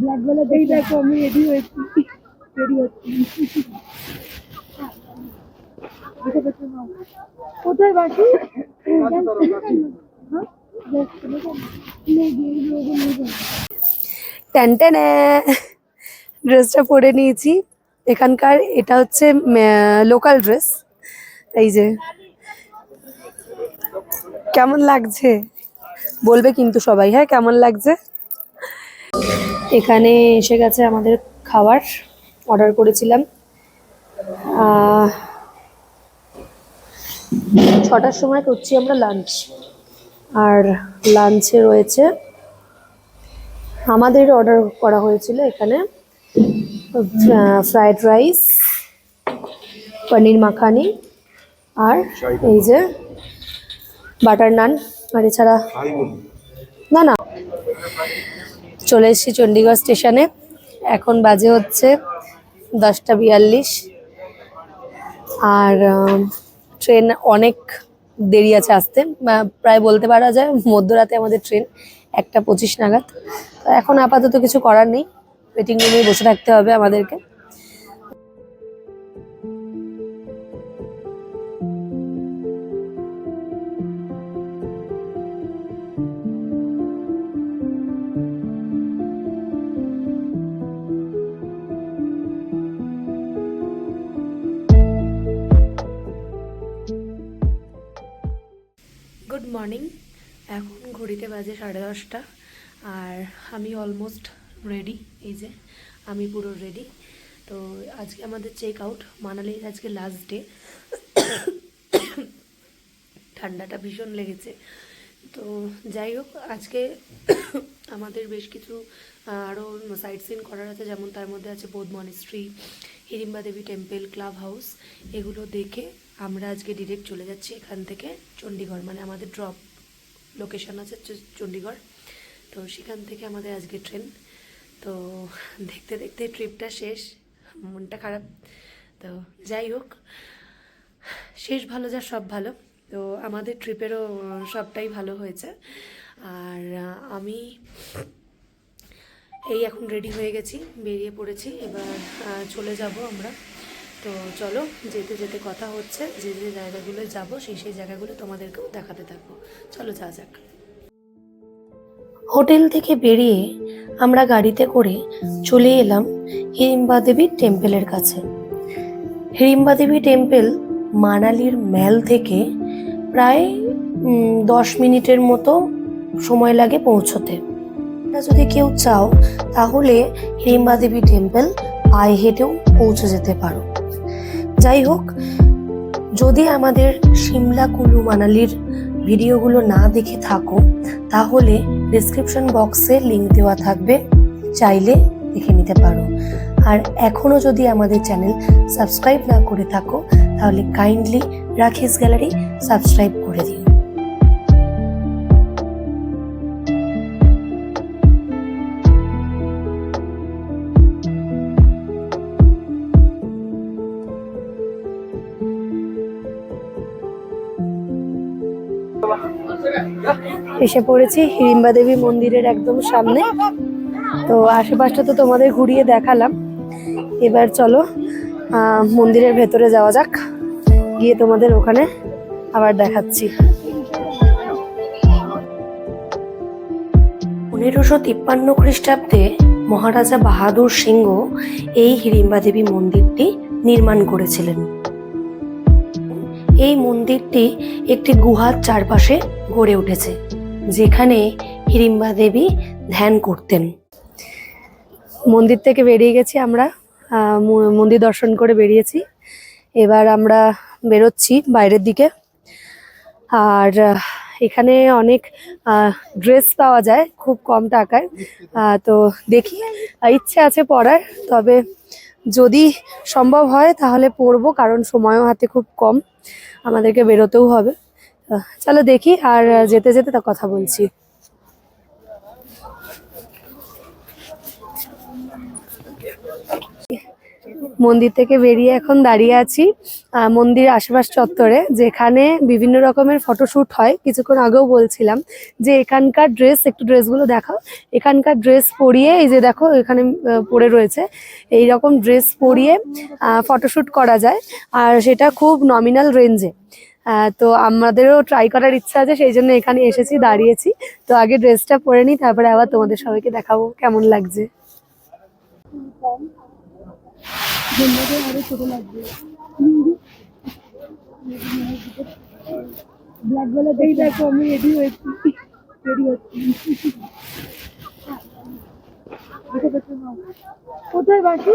Black বেলা এই দেখো আমি রেডি হয়েছি। রেডি হচ্ছি। কোথায় বাসি? ড্রেসটা পরে নিয়েছি। এখানকার এটা হচ্ছে লোকাল ড্রেস এই যে। কেমন লাগছে? বলবে কিন্তু সবাই হ্যাঁ কেমন লাগছে? এখানে এসে গেছে আমাদের খাবার অর্ডার করেছিলাম। ছটার সময় করছি আমরা লাঞ্চ আর লাঞ্চে রয়েছে আমাদের অর্ডার করা হয়েছিল এখানে ফ্রাইড রাইস পনির মাখানি আর এই যে বাটার নান আর এছাড়া না না চলে এসেছি চণ্ডীগড় স্টেশনে। এখন বাজে হচ্ছে দশটা বিয়াল্লিশ। আর ট্রেন অনেক দেরি আছে আসতে। প্রায় বলতে পারা যায় মধ্যরাতে আমাদের ট্রেন একটা পঁচিশ নাগাদ। তো এখন আপাতত কিছু করার নেই। ওয়েটিং রুমে বসে থাকতে হবে আমাদেরকে। দশটা আর আমি অলমোস্ট রেডি এই যে, আমি পুরো রেডি তো আজকে আমাদের চেক আউট মানালির আজকে লাস্ট ডে ঠান্ডাটা ভীষণ লেগেছে। তো যাই হোক, আজকে আমাদের বেশ কিছু আরও সাইট সিন করার আছে, যেমন তার মধ্যে আছে বোধ monastery Hidimba Devi temple club house এগুলো দেখে আমরা আজকে ডিরেক্ট চলে যাচ্ছি এখান থেকে চণ্ডীগড় মানে আমাদের ড্রপ লোকেশন আছে চণ্ডীগড় তো সেখান থেকে আমাদের আজকে ট্রেন। তো দেখতে দেখতে ট্রিপটা শেষ, মনটা খারাপ। তো যাই হোক, শেষ ভালো যা সব ভালো। তো আমাদের ট্রিপেরও সবটাই ভালো হয়েছে। আর আমি এই এখন রেডি হয়ে গেছি, বেরিয়ে পড়েছি। এবার চলে যাব আমরা। তো চলো, যেতে যেতে কথা হচ্ছে। যে যে জায়গাগুলো যাব, সেই সেই জায়গাগুলো তোমাদেরকেও দেখাতে থাকব। চলো যা যাক। হোটেল থেকে বেরিয়ে আমরা গাড়িতে করে চলে এলাম হিড়িম্বা দেবী টেম্পেলের কাছে। হিড়িম্বা দেবী টেম্পল মানালির ম্যাল থেকে প্রায় দশ মিনিটের মতো সময় লাগে পৌঁছতে। যদি কেউ চাও, তাহলে হিড়িম্বা দেবী টেম্পল পায়ে হেঁটেও পৌঁছে যেতে পারো। যাই হোক, যদি আমাদের সিমলা কুলু মানালির ভিডিওগুলো না দেখে থাকো, তাহলে ডিসক্রিপশন বক্সে লিঙ্ক দেওয়া থাকবে, চাইলে দেখে নিতে পারো। আর এখনও যদি আমাদের চ্যানেল সাবস্ক্রাইব না করে থাকো, তাহলে কাইন্ডলি রাখিস গ্যালারি সাবস্ক্রাইব করে দিও। এসে পড়েছি হিড়িম্বা দেবী মন্দিরের একদম সামনে। তো আশেপাশটা তো তোমাদের ঘুরিয়ে দেখালাম। এবার চলো মন্দিরের ভেতরে যাওয়া যাক। গিয়ে তোমাদের ওখানে আবার দেখাচ্ছি। পনেরোশো তিপ্পান্ন খ্রিস্টাব্দে মহারাজা বাহাদুর সিংহ এই হিড়িম্বা দেবী মন্দিরটি নির্মাণ করেছিলেন। এই মন্দিরটি একটি গুহার চারপাশে গড়ে উঠেছে। যেখানে হিড়িম্বা দেবী ধ্যান করতেন। মন্দির থেকে বেরিয়ে গেছি আমরা মন্দির দর্শন করে বেরিয়েছি। এবার আমরা বেরোচ্ছি বাইরের দিকে। আর এখানে অনেক ড্রেস পাওয়া যায় খুব কম টাকায়। তো দেখি, ইচ্ছে আছে পরার, তবে যদি সম্ভব হয় তাহলে পরবো, কারণ সময়ও হাতে খুব কম। আমাদেরকে বেরোতেও হবে। চলো দেখি আর যেতে যেতে তা কথা বলছি। মন্দির থেকে বেরিয়ে এখন দাঁড়িয়ে আছি মন্দির আশেপাশ চত্বরে, যেখানে বিভিন্ন রকমের ফটোশ্যুট হয়। কিছুক্ষণ আগেও বলছিলাম যে এখানকার ড্রেস একটু ড্রেসগুলো দেখাও। এখানকার ড্রেস পরিয়ে, এই যে দেখো, এখানে পরে রয়েছে। এই রকম ড্রেস পরিয়ে ফটোশ্যুট করা যায়। আর সেটা খুব নমিনাল রেঞ্জে তো আমাদেরও ট্রাই করার ইচ্ছা আছে সেই জন্য এখানে এসেছি দাঁড়িয়েছি। তো আগে ড্রেসটা পরে নিই তারপরে আবার তোমাদের সবাইকে দেখাবো কেমন লাগছে। কোথায় বাকি?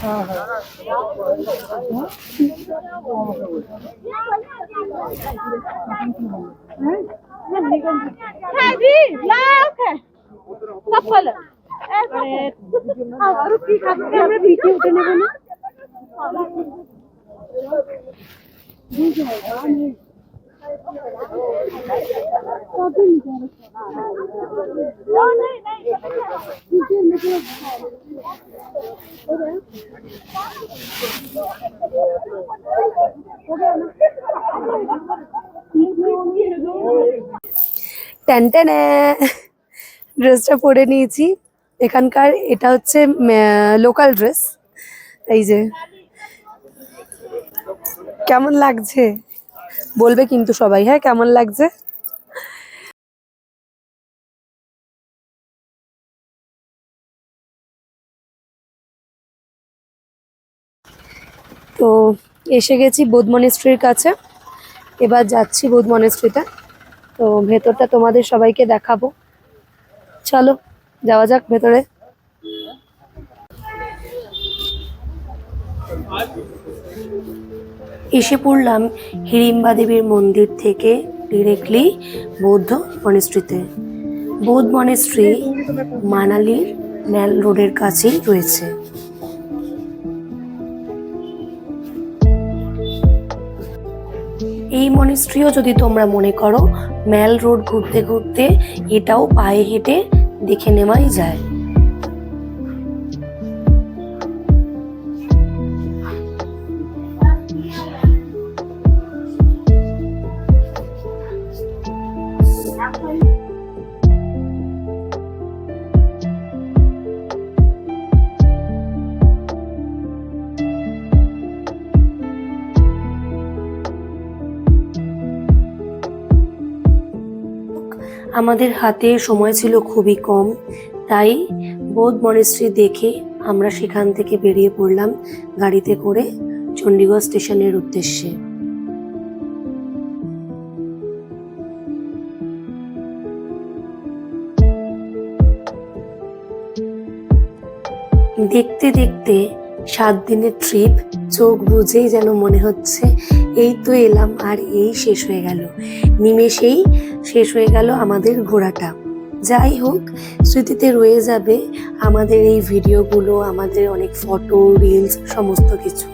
হ্যাঁ, হব। হব, হব, কিন্তু হব। ঈদের কাছে রেডি করব চলো দেখতে নিতে শুরু করব চশমাটা খুলবো দি লাখ সব ভালো আরও কি খাবে আমরা পিঠে উঠে নেব না টেনটেনে ড্রেসটা পরে নিয়েছি। এখানকার এটা হচ্ছে লোকাল ড্রেস এই যে। কেমন লাগছে? বলবে কিন্তু সবাই হ্যাঁ কেমন লাগছে? তো এসে গেছি বোধ মনেস্ট্রির কাছে। এবার যাচ্ছি বোধ মনেস্ট্রিতে তো ভেতরটা তোমাদের সবাইকে দেখাবো। চলো, যাওয়া যাক ভেতরে। এসে পড়লাম হিড়িম্বা দেবীর মন্দির থেকে ডিরেক্টলি বৌদ্ধ মনেস্ট্রিতে বৌদ্ধ মনেস্ট্রি মানালির ম্যাল রোডের কাছেই রয়েছে। এই মনিস্ট্রিও যদি তোমরা মনে করো ম্যাল রোড ঘুরতে ঘুরতে এটাও পায়ে হেঁটে দেখে নেওয়াই যায়। আমাদের হাতে সময় ছিল খুবই কম, তাই বোধ মনেস্ট্রি দেখে আমরা সেখান থেকে বেরিয়ে পড়লাম গাড়িতে করে চণ্ডীগড় স্টেশনের উদ্দেশ্যে। দেখতে দেখতে সাত দিনের ট্রিপ চোখ বুঝেই যেন মনে হচ্ছে, এই তো এলাম আর এই শেষ হয়ে গেল। নিমেষেই শেষ হয়ে গেল আমাদের ঘোরাটা। যাই হোক, স্মৃতিতে রয়ে যাবে আমাদের এই ভিডিওগুলো, আমাদের অনেক ফটো রিলস সমস্ত কিছু।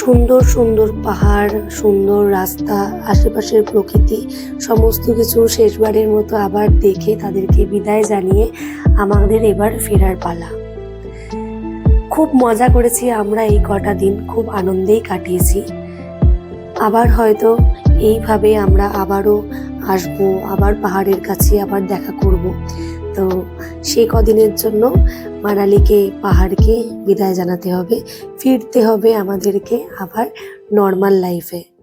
সুন্দর সুন্দর পাহাড়, সুন্দর রাস্তা, আশেপাশের প্রকৃতি, সমস্ত কিছু শেষবারের মতো আবার দেখে তাদেরকে বিদায় জানিয়ে আমাদের এবার ফেরার পালা। খুব মজা করেছি আমরা এই কটা দিন, খুব আনন্দেই কাটিয়েছি। আবার হয়তো এইভাবে আমরা আবারও আসব, আবার পাহাড়ের কাছে আবার দেখা করব। তো সেই কদিনের জন্য মানালিকে, পাহাড়কে বিদায় জানাতে হবে, ফিরতে হবে আমাদেরকে আবার নর্মাল লাইফে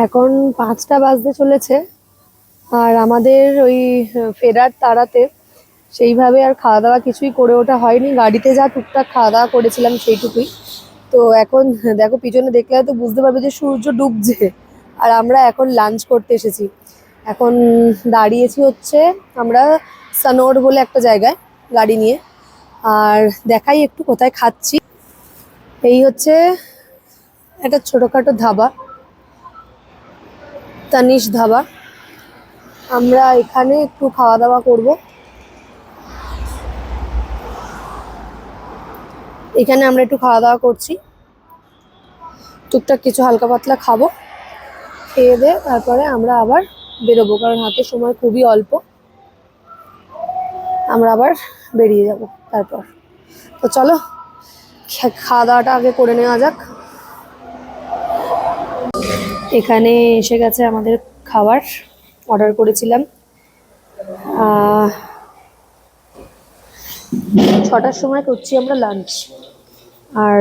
এখন পাঁচটা বাজতে চলেছে। আর আমাদের ওই ফেরার তাড়াতে সেইভাবে আর খাওয়া দাওয়া কিছুই করে ওঠা হয়নি। গাড়িতে যা টুকটাক খাওয়া দাওয়া করেছিলাম সেইটুকুই। তো এখন দেখো, পিছনে দেখলে হয়তো বুঝতে পারবে যে সূর্য ডুবছে। আর আমরা এখন লাঞ্চ করতে এসেছি। এখন দাঁড়িয়েছি হচ্ছে আমরা সানোর বলে একটা জায়গায় গাড়ি নিয়ে। আর দেখাই একটু কোথায় খাচ্ছি। এই হচ্ছে একটা ছোটোখাটো ধাবা। তানিশ ধাবা। আমরা এখানে একটু খাওয়া দাওয়া করব। এখানে আমরা একটু খাওয়া দাওয়া করছি। টুকটাক কিছু হালকা পাতলা খাব। খেয়ে দিয়ে তারপরে আমরা আবার বেরোবো, কারণ হাতে সময় খুবই অল্প। আমরা আবার বেরিয়ে যাব তারপর। তো চলো খাওয়া দাওয়াটা আগে করে নেওয়া যাক। এখানে এসে গেছে আমাদের খাবার অর্ডার করেছিলাম। ছটার সময় করছি আমরা লাঞ্চ আর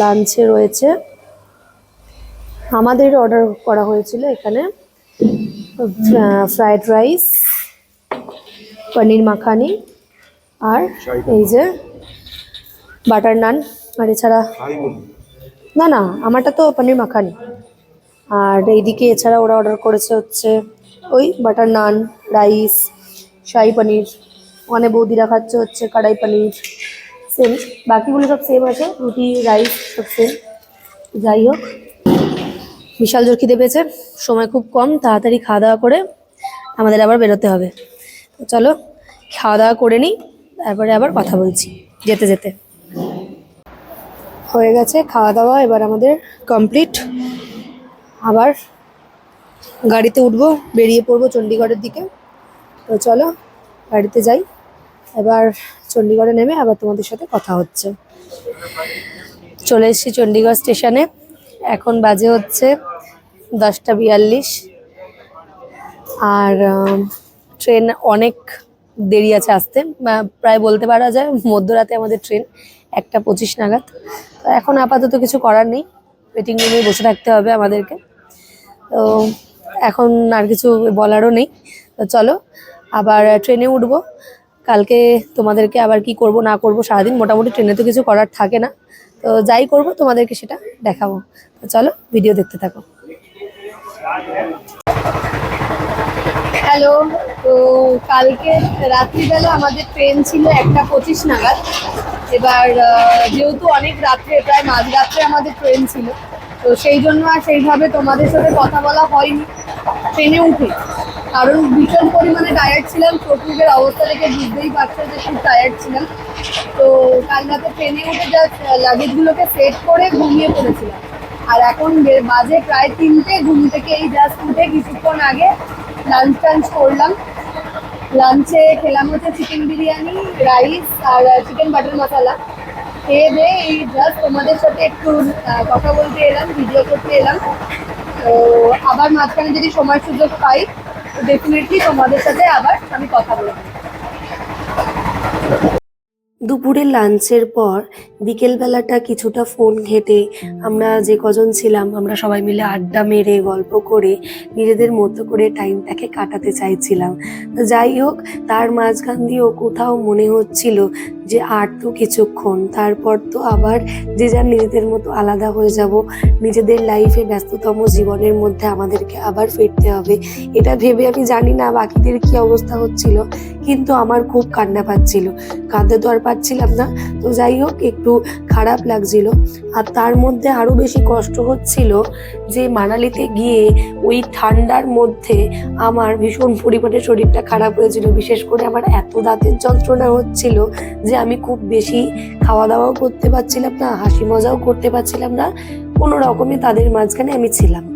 লাঞ্চে রয়েছে আমাদের অর্ডার করা হয়েছিল এখানে ফ্রাইড রাইস পনির মাখানি আর এই যে বাটার নান আর এছাড়া না না আমারটা তো পনির মাখানি আর এইদিকে এছাড়া ওরা অর্ডার করেছে হচ্ছে ওই বাটার নান রাইস শাহি পনির ওখানে বৌদিরা খাচ্ছে হচ্ছে কড়াই পনির সেম বাকিগুলো সব সেম আছে। রুটি রাইস সব সেম যাই হোক। বিশাল জোর খিদে পেয়েছে। সময় খুব কম। তাড়াতাড়ি খাওয়া দাওয়া করে আমাদের আবার বেরোতে হবে। চলো, খাওয়া দাওয়া করে নিই। তারপরে আবার কথা বলছি। যেতে যেতে। হয়ে গেছে খাওয়া দাওয়া। এবার আমাদের কমপ্লিট আবার গাড়িতে উঠবো, বেরিয়ে পড়ব চণ্ডীগড়ের দিকে। তো চলো, গাড়িতে যাই। এবার চণ্ডীগড়ে নেমে আবার তোমাদের সাথে কথা হচ্ছে। চলে এসেছি চণ্ডীগড় স্টেশনে। এখন বাজে হচ্ছে দশটা বিয়াল্লিশ। আর ট্রেন অনেক দেরি আছে আসতে। প্রায় বলতে পারা যায় মধ্যরাতে আমাদের ট্রেন একটা পঁচিশ নাগাদ। তো এখন আপাতত কিছু করার নেই। ওয়েটিং রুমে বসে থাকতে হবে আমাদেরকে। তো এখন আর কিছু বলারও নেই। তো চলো, আবার ট্রেনে উঠবো। কালকে তোমাদেরকে আবার কি করব, না করব, সারাদিন মোটামুটি ট্রেনে তো কিছু করার থাকে না। তো যাই করব, তোমাদেরকে সেটা দেখাবো। তো চলো, ভিডিও দেখতে থাকো। হ্যালো, তো কালকে রাত্রিবেলা আমাদের ট্রেন ছিল একটা পঁচিশ নাগাদ। এবার যেহেতু অনেক রাত্রে, প্রায় মাঝরাত্রে আমাদের ট্রেন ছিল। তো সেই জন্য আর সেইভাবে তোমাদের সাথে কথা বলা হয়নি। ট্রেনে উঠে। কারণ ভীষণ পরিমাণে টায়ার্ড ছিলাম। প্রকৃতির অবস্থা দেখে বুঝতেই পারছ যে খুব টায়ার্ড ছিলাম। তো কাল রাতে ট্রেনে উঠে জাস্ট লাগেজগুলোকে সেট করে ঘুমিয়ে পড়েছিলাম। আর এখন বাজে প্রায় তিনটে, ঘুম থেকে এই জাস্ট উঠে কিছুক্ষণ আগে লাঞ্চ টাঞ্চ করলাম। লাঞ্চে খেলাম হচ্ছে চিকেন বিরিয়ানি রাইস আর চিকেন বাটার মশলা খেয়ে দিয়ে এই জাস্ট তোমাদের সাথে একটু কথা বলতে এলাম ভিডিও করতে এলাম। তো আবার মাঝখানে যদি সময় সুযোগ পাই, তো ডেফিনেটলি তোমাদের সাথে আবার আমি কথা বলব। দুপুরের লাঞ্চের পর বিকেলবেলাটা কিছুটা ফোন ঘেটে আমরা যে কজন ছিলাম, আমরা সবাই মিলে আড্ডা মেরে, গল্প করে নিজেদের মতো করে টাইমটাকে কাটাতে চাইছিলাম। যাই হোক, তার মাঝখান দিয়েও কোথাও মনে হচ্ছিল যে আর তো কিছুক্ষণ, তারপর তো আবার যে যার নিজেদের মতো আলাদা হয়ে যাব, নিজেদের লাইফে ব্যস্ততম জীবনের মধ্যে আমাদেরকে আবার ফিরতে হবে, এটা ভেবে আমি জানি না বাকিদের কি অবস্থা হচ্ছিল, কিন্তু আমার খুব কান্না পাচ্ছিল। কাঁদতে তো আর পাচ্ছিলাম না। তো যাই হোক, একটু খারাপ লাগছিল। আর তার মধ্যে আরও বেশি কষ্ট হচ্ছিল যে মানালিতে গিয়ে ওই ঠান্ডার মধ্যে আমার ভীষণ পরিমাণে শরীরটা খারাপ হয়েছিল। বিশেষ করে আমার এত দাঁতের যন্ত্রণা হচ্ছিল যে আমি খুব বেশি খাওয়া দাওয়াও করতে পারছিলাম না, হাসি মজাও করতে পারছিলাম না। কোনো রকমে তাদের মাঝখানে আমি ছিলাম।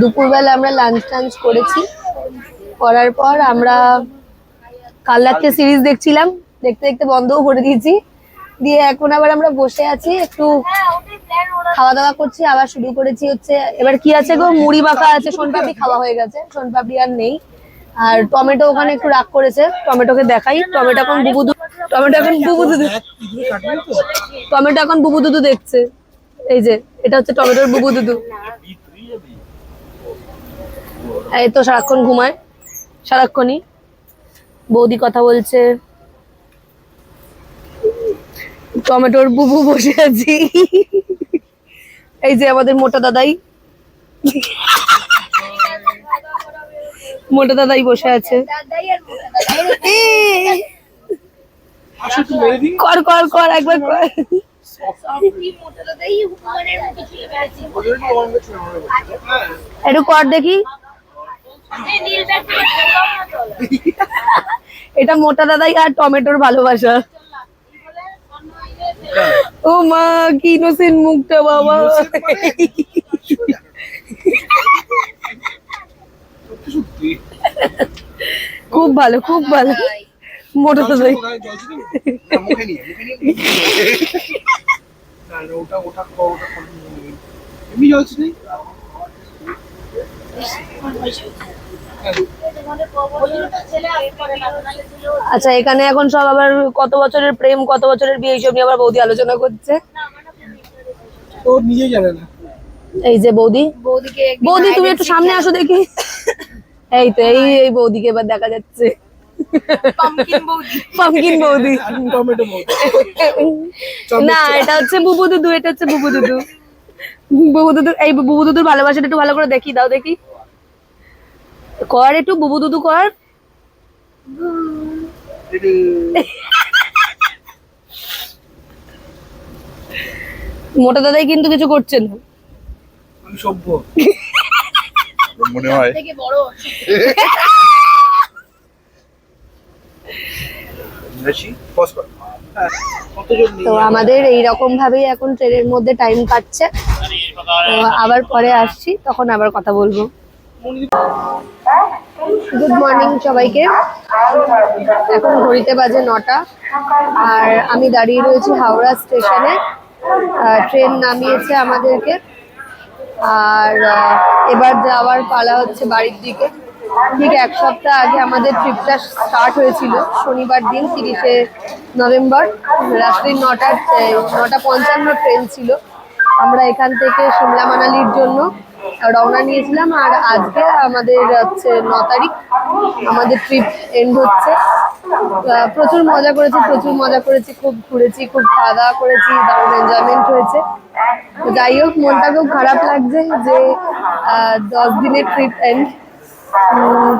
দুপুরবেলা আমরা লাঞ্চ টাঞ্চ করেছি। করার পর আমরা কাল রাত্রে সিরিজ দেখছিলাম। দেখতে দেখতে বন্ধও করে দিয়েছি। দিয়ে এখন আবার আমরা বসে আছি, একটু খাওয়া দাওয়া করছি। আবার শুরু করেছি হচ্ছে, এবার কি আছে গো? মুড়ি মাখা আছে, সোনপাপড়ি খাওয়া হয়ে গেছে। সোনপাপড়ি আর নেই। আর টমেটো ওখানে একটু রাগ করেছে। টমেটোকে দেখাই। টমেটো এখন বুবু টমেটো এখন বুবু দুধু টমেটো এখন বুবু দুধু দেখছে। এই যে, এটা হচ্ছে টমেটোর বুবু দুধু এই তো সারাক্ষণ ঘুমায়, সারাক্ষণই। বৌদি কথা বলছে। টমেটোর বুবু বসে আছি। এই যে আমাদের মোটা দাদাই। মোটা দাদাই বসে আছে। কর কর কর, একবার কর। একটু কর দেখি। এটা মোটা দাদাই আর টমেটোর ভালোবাসা। ও মা, কি ইনোসেন্ট মুখটা বাবা। খুব ভালো খুব ভালো। মোটা দাদাই। ওটা ওটা এমনি নেই আচ্ছা এখানে এখন সব আবার কত বছরের প্রেম কত বছরের বিয়ে এইসব নিয়ে আবার বৌদি আলোচনা করছে? ও নিজেই জানে না। এই যে বৌদি? বৌদিকে বৌদি তুমি একটু সামনে আসো দেখি। এই তো এই এই বৌদিকে এবার দেখা যাচ্ছে। পামকিন বৌদি। পামকিন বৌদি। টমেটো মতো না এটা হচ্ছে বুবু দুদু এটা হচ্ছে বুবু দুদু বুবু দুদু এই বুবু দুদুর ভালোবাসাটা একটু ভালো করে দেখি দাও দেখি। কর একটু বুবু দুদু কর। মোটা দাদাই কিন্তু কিছু করছে না। আমি সভ্য। মনে হয়। হ্যাঁ, তো আমাদের এই রকম ভাবেই এখন ট্রেনের মধ্যে টাইম কাটছে। তো আবার পরে আসছি, তখন আবার কথা বলব। গুড মর্নিং সবাইকে। এখন ঘড়িতে বাজে নটা, আর আমি দাঁড়িয়ে রয়েছি হাওড়া স্টেশনে। ট্রেন নামিয়েছে আমাদেরকে, আর এবার যাওয়ার পালা হচ্ছে বাড়ির দিকে। ঠিক এক সপ্তাহ আগে আমাদের ট্রিপটা স্টার্ট হয়েছিল, শনিবার দিন, তিরিশে নভেম্বর, রাত্রি নটা নটা পঞ্চান্ন ট্রেন ছিল। আমরা এখান থেকে সিমলা মানালির জন্য রওনা নিয়েছিলাম, আর আজকে আমাদের হচ্ছে ন তারিখ, আমাদের ট্রিপ এন্ড হচ্ছে। প্রচুর মজা করেছি, প্রচুর মজা করেছি, খুব ঘুরেছি, খুব খাওয়া দাওয়া করেছি, দারুণ এনজয়মেন্ট হয়েছে। যাই হোক, মনটা খুব খারাপ লাগছে যে দশ দিনের ট্রিপ এন্ড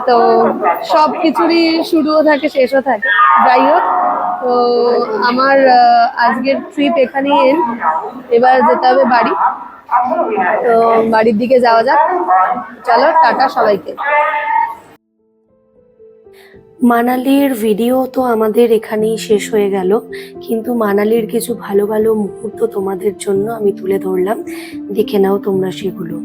তো সব কিছুরই শুরুও থাকে, শেষও থাকে। যাই হোক তো আমার আজকের ট্রিপ এখানেই এন্ড এবার যেতে হবে বাড়ি। তো বাড়ির দিকে যাওয়া যাক। চলো, টাটা সবাইকে। মানালির ভিডিও তো আমাদের এখানেই শেষ হয়ে গেল। কিন্তু মানালির কিছু ভালো ভালো মুহূর্ত তোমাদের জন্য আমি তুলে ধরলাম। দেখে নাও তোমরা সেগুলো।